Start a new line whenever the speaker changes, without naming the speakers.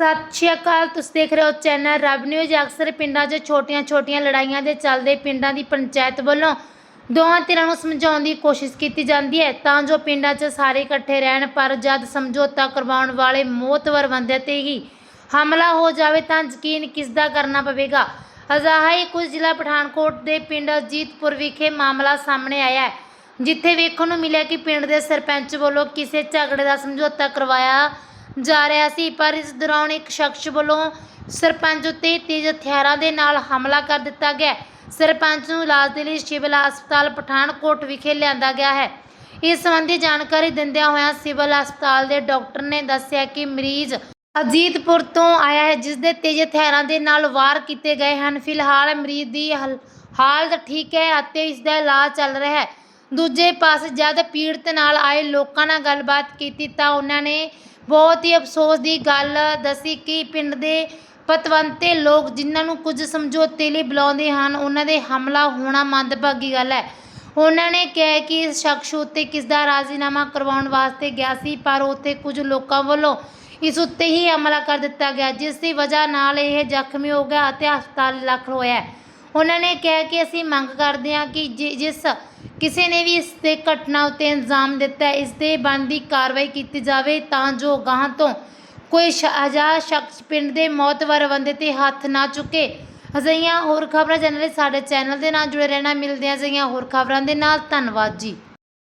ਸਤਿ ਸ਼੍ਰੀ ਅਕਾਲ, ਤੁਸੀਂ ਦੇਖ ਰਹੇ ਹੋ ਚੈਨਲ ਰਬ ਨਿਊਜ਼। ਅਕਸਰ ਪਿੰਡਾਂ 'ਚ ਛੋਟੀਆਂ-ਛੋਟੀਆਂ ਲੜਾਈਆਂ ਦੇ ਚੱਲਦੇ ਪਿੰਡਾਂ ਦੀ ਪੰਚਾਇਤ ਵੱਲੋਂ ਦੋਵਾਂ ਧਿਰਾਂ ਨੂੰ ਸਮਝਾਉਣ ਦੀ ਕੋਸ਼ਿਸ਼ ਕੀਤੀ ਜਾਂਦੀ ਹੈ। ਤਾਂ ਜੋ ਪਿੰਡਾਂ 'ਚ ਸਾਰੇ ਇਕੱਠੇ ਰਹਿਣ, ਪਰ ਜਦ ਸਮਝੌਤਾ ਕਰਵਾਉਣ ਵਾਲੇ ਮੋਤਵਰ ਬੰਦੇ ਤੇ ਹੀ ਹਮਲਾ ਹੋ ਜਾਵੇ, ਤਾਂ ਯਕੀਨ ਕਿਸ ਦਾ ਕਰਨਾ ਪਵੇਗਾ? ਅਜਿਹਾ ਹੀ ਕੁਝ ਜ਼ਿਲ੍ਹਾ ਪਠਾਨਕੋਟ ਦੇ ਪਿੰਡ ਅਜੀਤਪੁਰ ਵਿਖੇ ਮਾਮਲਾ ਸਾਹਮਣੇ ਆਇਆ ਹੈ, ਜਿੱਥੇ ਵੇਖਣ ਨੂੰ ਮਿਲਿਆ ਕਿ ਪਿੰਡ ਦੇ ਸਰਪੰਚ ਵੱਲੋਂ ਕਿਸੇ ਝਗੜੇ ਦਾ ਸਮਝੌਤਾ ਕਰਵਾਇਆ ਜਾ ਰਿਹਾ ਸੀ, ਪਰ ਇਸ ਦੌਰਾਨ ਇੱਕ ਸ਼ਖਸ ਵੱਲੋਂ ਸਰਪੰਚ ਉੱਤੇ ਤੇਜ਼ ਹਥਿਆਰਾਂ ਦੇ ਨਾਲ ਹਮਲਾ ਕਰ ਦਿੱਤਾ ਗਿਆ। ਸਰਪੰਚ ਨੂੰ ਇਲਾਜ ਦੇ ਲਈ ਸਿਵਲ ਹਸਪਤਾਲ ਪਠਾਨਕੋਟ ਵਿਖੇ ਲਿਆਂਦਾ ਗਿਆ ਹੈ। ਇਸ ਸੰਬੰਧੀ ਜਾਣਕਾਰੀ ਦਿੰਦਿਆਂ ਹੋਇਆਂ ਸਿਵਲ ਹਸਪਤਾਲ ਦੇ ਡਾਕਟਰ ਨੇ ਦੱਸਿਆ ਕਿ ਮਰੀਜ਼ ਅਜੀਤਪੁਰ ਤੋਂ ਆਇਆ ਹੈ, ਜਿਸ ਦੇ ਤੇਜ਼ ਹਥਿਆਰਾਂ ਦੇ ਨਾਲ ਵਾਰ ਕੀਤੇ ਗਏ ਹਨ। ਫਿਲਹਾਲ ਮਰੀਜ਼ ਦੀ ਹਲ- ਹਾਲਤ ਠੀਕ ਹੈ ਅਤੇ ਇਸ ਦਾ ਇਲਾਜ ਚੱਲ ਰਿਹਾ ਹੈ। ਦੂਜੇ ਪਾਸੇ ਜਦ ਪੀੜਤ ਨਾਲ ਆਏ ਲੋਕਾਂ ਨਾਲ ਗੱਲਬਾਤ ਕੀਤੀ ਤਾਂ ਉਹਨਾਂ ਨੇ ਬਹੁਤ ਹੀ ਅਫਸੋਸ ਦੀ ਗੱਲ ਦੱਸੀ ਕਿ ਪਿੰਡ ਦੇ ਪਤਵੰਤੇ ਲੋਕ ਜਿਨ੍ਹਾਂ ਨੂੰ ਕੁਝ ਸਮਝੌਤੇ ਲਈ ਬੁਲਾਉਂਦੇ ਹਨ, ਉਹਨਾਂ ਦੇ ਹਮਲਾ ਹੋਣਾ ਮੰਦਭਾਗੀ ਗੱਲ ਹੈ। ਉਹਨਾਂ ਨੇ ਕਿਹਾ ਕਿ ਇਸ ਸ਼ਖਸ ਉੱਤੇ ਕਿਸ ਦਾ ਰਾਜ਼ੀਨਾਮਾ ਕਰਵਾਉਣ ਵਾਸਤੇ ਗਿਆ ਸੀ, ਪਰ ਉੱਥੇ ਕੁਝ ਲੋਕਾਂ ਵੱਲੋਂ ਇਸ ਉੱਤੇ ਹੀ ਹਮਲਾ ਕਰ ਦਿੱਤਾ ਗਿਆ, ਜਿਸ ਦੀ ਵਜ੍ਹਾ ਨਾਲ ਇਹ ਜ਼ਖਮੀ ਹੋ ਗਿਆ ਅਤੇ ਹਸਪਤਾਲ ਦਾਖਲ ਹੋਇਆ ਉਹਨਾਂ ਨੇ ਕਿਹਾ ਕਿ ਅਸੀਂ ਮੰਗ ਕਰਦੇ ਹਾਂ ਕਿ ਜਿ- ਜਿਸ ਕਿਸੇ ਨੇ ਵੀ ਇਸ ਤੇ ਘਟਨਾ ਉੱਤੇ ਇਲਜ਼ਾਮ ਦਿੱਤਾ ਇਸ ਦੇ ਬਣਦੀ ਕਾਰਵਾਈ ਕੀਤੀ ਜਾਵੇ ਤਾਂ ਜੋ ਗਾਹਾਂ ਤੋਂ ਕੋਈ ਸ਼- ਅਜਿਹਾ ਸ਼ਖਸ ਪਿੰਡ ਦੇ ਮੌਤਵਰ ਬੰਦੇ ਤੇ ਹੱਥ ਨਾ ਚੁੱਕੇ। ਅਜਿਹੀਆਂ ਹੋਰ ਖਬਰਾਂ ਜਾਣਨ ਲਈ ਸਾਡੇ ਚੈਨਲ ਦੇ ਨਾਲ ਜੁੜੇ ਰਹਿਣਾ, ਮਿਲਦੇ ਹਾਂ ਅਜਿਹੀਆਂ ਹੋਰ ਖਬਰਾਂ ਦੇ ਨਾਲ। ਧੰਨਵਾਦ ਜੀ।